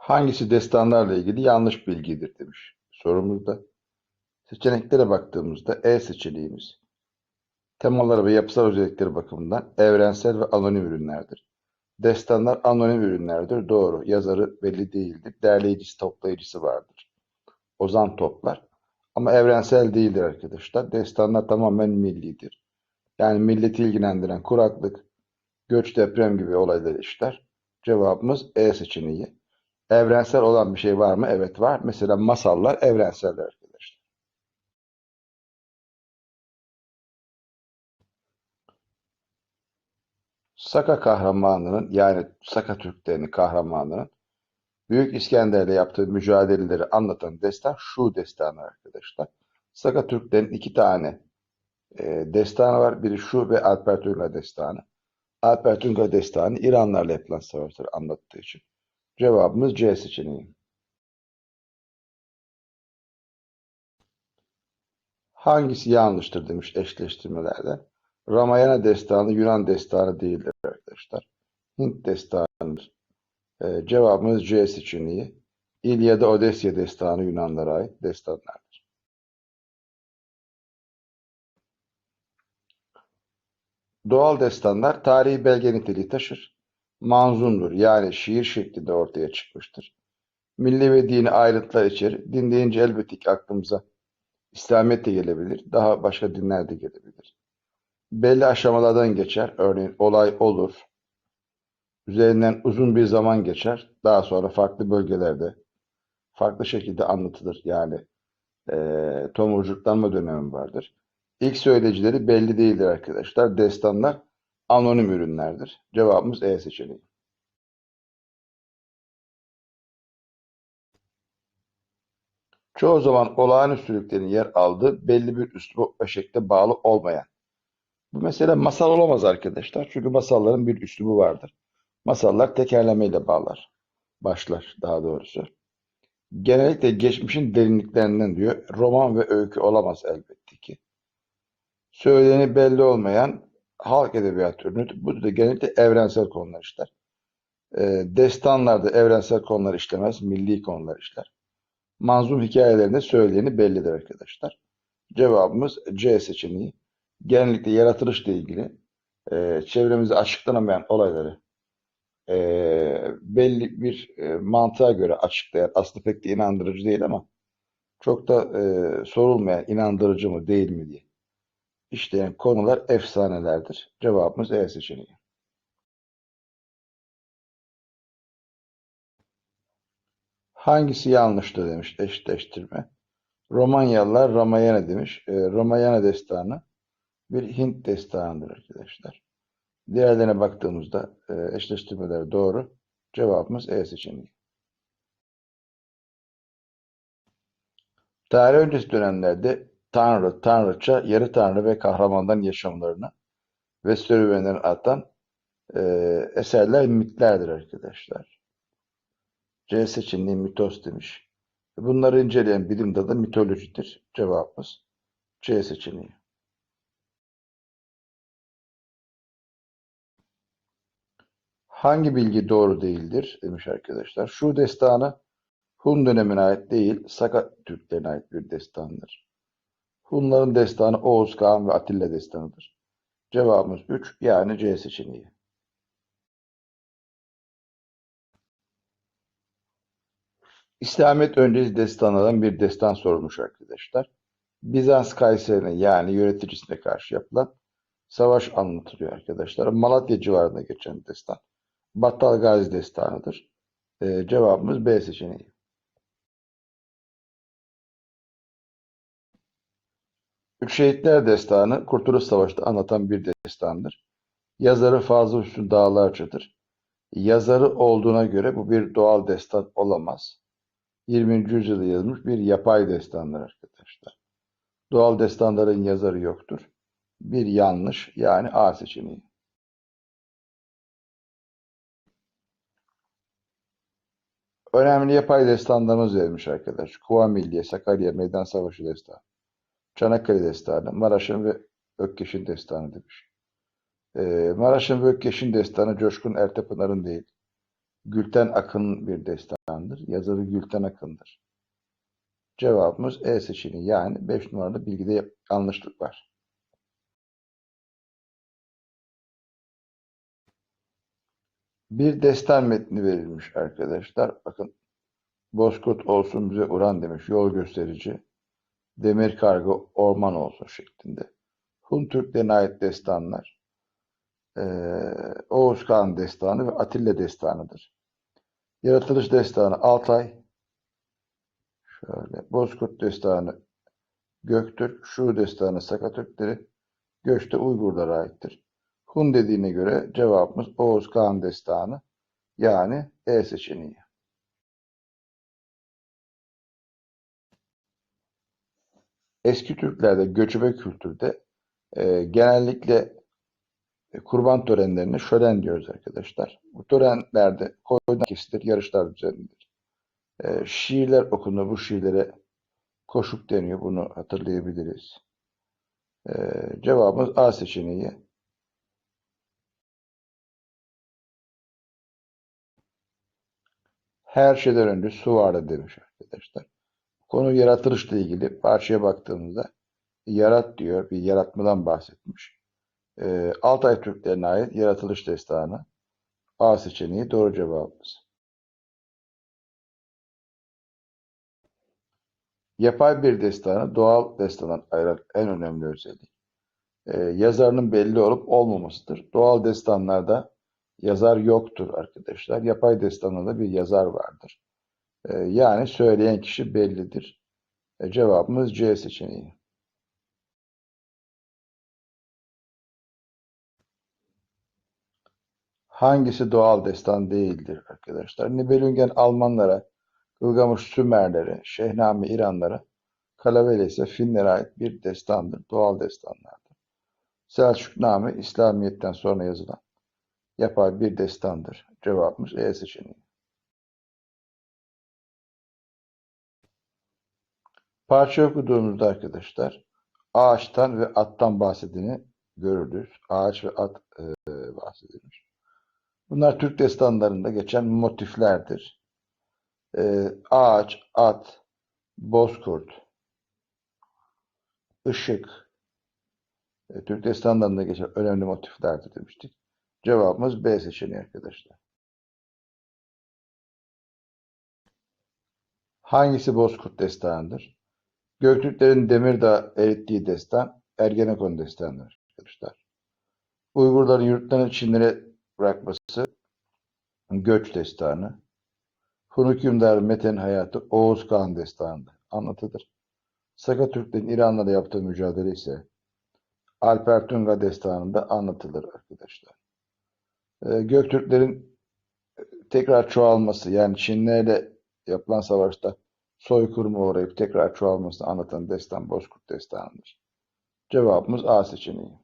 Hangisi destanlarla ilgili yanlış bilgidir demiş sorumuzda. Seçeneklere baktığımızda E seçeneğimiz temaları ve yapısal özellikleri bakımından evrensel ve anonim ürünlerdir. Destanlar anonim ürünlerdir. Doğru. Yazarı belli değildir. Derleyicisi, toplayıcısı vardır. Ozan toplar. Ama evrensel değildir arkadaşlar. Destanlar tamamen millidir. Yani milleti ilgilendiren kuraklık, göç, deprem gibi olaylar işler. Cevabımız E seçeneği. Evrensel olan bir şey var mı? Evet var. Mesela masallar evrenseldir arkadaşlar. Saka kahramanının yani Saka Türklerinin kahramanının Büyük İskender'le yaptığı mücadeleleri anlatan destan şu destanı arkadaşlar. Saka Türklerin iki tane e, destanı var. Biri şu ve Alper destanı. Alper Tunga destanı İranlarla yapılan savaşları anlattığı için. Cevabımız C seçeneği. Hangisi yanlıştır demiş eşleştirmelerde. Ramayana destanı Yunan destanı değildir arkadaşlar. Hint destanıdır. Ee, cevabımız C seçeneği. İlyada Odesya destanı Yunanlara ait destanlardır. Doğal destanlar tarihi belge niteliği taşır. Manzumdur yani şiir şeklinde ortaya çıkmıştır. Milli ve dini ayrıntılar içerir. Din deyince elbette ki aklımıza İslamiyet de gelebilir. Daha başka dinler de gelebilir. Belli aşamalardan geçer. Örneğin olay olur. Üzerinden uzun bir zaman geçer. Daha sonra farklı bölgelerde farklı şekilde anlatılır. Yani e, tomurcuklanma dönemi vardır. İlk söyleyicileri belli değildir arkadaşlar. Destanlar anonim ürünlerdir. Cevabımız E seçeneği. Çoğu zaman olağanüstülüklerin yer aldığı belli bir üslup ve şekle bağlı olmayan. Bu mesele masal olamaz arkadaşlar. Çünkü masalların bir üslubu vardır. Masallar tekerlemeyle bağlar. Başlar daha doğrusu. Genellikle geçmişin derinliklerinden diyor. Roman ve öykü olamaz elbette ki. Söyleni belli olmayan halk edebiyat türünü. Bu da genellikle evrensel konular işler. E, destanlarda evrensel konular işlemez, milli konular işler. Manzum hikayelerinde söyleyeni bellidir arkadaşlar. Cevabımız C seçeneği. Genellikle yaratılışla ilgili e, çevremizde açıklanamayan olayları e, belli bir e, mantığa göre açıklayan, aslında pek de inandırıcı değil ama çok da e, sorulmayan inandırıcı mı değil mi diye işleyen konular efsanelerdir. Cevabımız E seçeneği. Hangisi yanlıştır demiş eşleştirme. Romanyalılar Ramayana demiş. E, Ramayana destanı bir Hint destanıdır arkadaşlar. Diğerlerine baktığımızda e, eşleştirmeler doğru. Cevabımız E seçeneği. Tarih öncesi dönemlerde Tanrı, Tanrıça, yarı Tanrı ve kahramanların yaşamlarını ve serüvenlerini atan e, eserler mitlerdir arkadaşlar. C seçeneği mitos demiş. Bunları inceleyen bilim dalı mitolojidir. Cevabımız C seçeneği. Hangi bilgi doğru değildir demiş arkadaşlar. Şu destanı Hun dönemine ait değil, Saka Türklerine ait bir destandır. Hunların destanı Oğuz Kağan ve Atilla destanıdır. Cevabımız 3 yani C seçeneği. İslamiyet öncesi destanlardan bir destan sorulmuş arkadaşlar. Bizans Kayseri'ne yani yöneticisine karşı yapılan savaş anlatılıyor arkadaşlar. Malatya civarında geçen destan. Battal Gazi destanıdır. Ee, cevabımız B seçeneği. Üç Şehitler Destanı Kurtuluş Savaşı'nda anlatan bir destandır. Yazarı Fazıl Hüsnü Dağlarca'dır. Yazarı olduğuna göre bu bir doğal destan olamaz. 20. yüzyılda yazılmış bir yapay destandır arkadaşlar. Doğal destanların yazarı yoktur. Bir yanlış yani A seçeneği. Önemli yapay destanlarımız verilmiş arkadaş. Kuva Milliye, Sakarya Meydan Savaşı Destanı, Çanakkale Destanı, Maraş'ın ve Ökkeş'in destanı demiş. Ee, Maraş'ın ve Ökkeş'in destanı Coşkun Ertepınar'ın değil. Gülten Akın bir destandır. Yazarı Gülten Akın'dır. Cevabımız E seçeneği. Yani 5 numaralı bilgide yanlışlık var. Bir destan metni verilmiş arkadaşlar. Bakın Bozkurt olsun bize uğran demiş. Yol gösterici. Demir kargo orman olsun şeklinde. Hun Türklerine ait destanlar. Ee, Oğuz Kağan destanı ve Atilla destanıdır. Yaratılış destanı Altay. Şöyle. Bozkurt destanı Göktürk. Şu destanı Sakatürkleri. Göçte Uygurlara aittir. Hun dediğine göre cevabımız Oğuz Kağan destanı. Yani E seçeneği. Eski Türklerde göçebe kültürde e, genellikle e, kurban törenlerine şölen diyoruz arkadaşlar. Bu törenlerde koyun kesilir, yarışlar düzenlenir. E, şiirler okunur. Bu şiirlere koşuk deniyor. Bunu hatırlayabiliriz. E, cevabımız A seçeneği. Her şeyden önce su vardı demiş arkadaşlar. Konu yaratılışla ilgili parçaya baktığımızda yarat diyor, bir yaratmadan bahsetmiş. Ee, Altay Türklerine ait yaratılış destanı. A seçeneği doğru cevabımız. Yapay bir destanı doğal destandan ayıran en önemli özellik e, yazarının belli olup olmamasıdır. Doğal destanlarda yazar yoktur arkadaşlar. Yapay destanlarda bir yazar vardır. E, yani söyleyen kişi bellidir. E, cevabımız C seçeneği. Hangisi doğal destan değildir arkadaşlar? Nibelungen Almanlara, Gılgamış Sümerlere, Şehname İranlara, Kalaveli ise Finlere ait bir destandır. Doğal destanlardır. Selçukname İslamiyet'ten sonra yazılan yapay bir destandır. Cevabımız E seçeneği. Parça okuduğumuzda arkadaşlar ağaçtan ve attan bahsedini görürüz. Ağaç ve at e, bahsedilmiş. Bunlar Türk destanlarında geçen motiflerdir. E, ağaç, at, bozkurt, ışık, e, Türk destanlarında geçen önemli motiflerdir demiştik. Cevabımız B seçeneği arkadaşlar. Hangisi Bozkurt destanıdır? Göktürklerin Demirdağ erittiği destan Ergenekon destanıdır arkadaşlar. Uygurların yurtlarını Çinlere bırakması Göç destanı. Hun hükümdarı Mete'nin hayatı Oğuz Kağan destanında anlatıdır. Saka Türklerin İran'la yaptığı mücadele ise Alper Tunga destanında anlatılır arkadaşlar. Ee, Göktürklerin tekrar çoğalması yani Çinlilerle yapılan savaşta soykırıma uğrayıp tekrar çoğalmasını anlatan destan Bozkurt destanıdır. Cevabımız A seçeneği.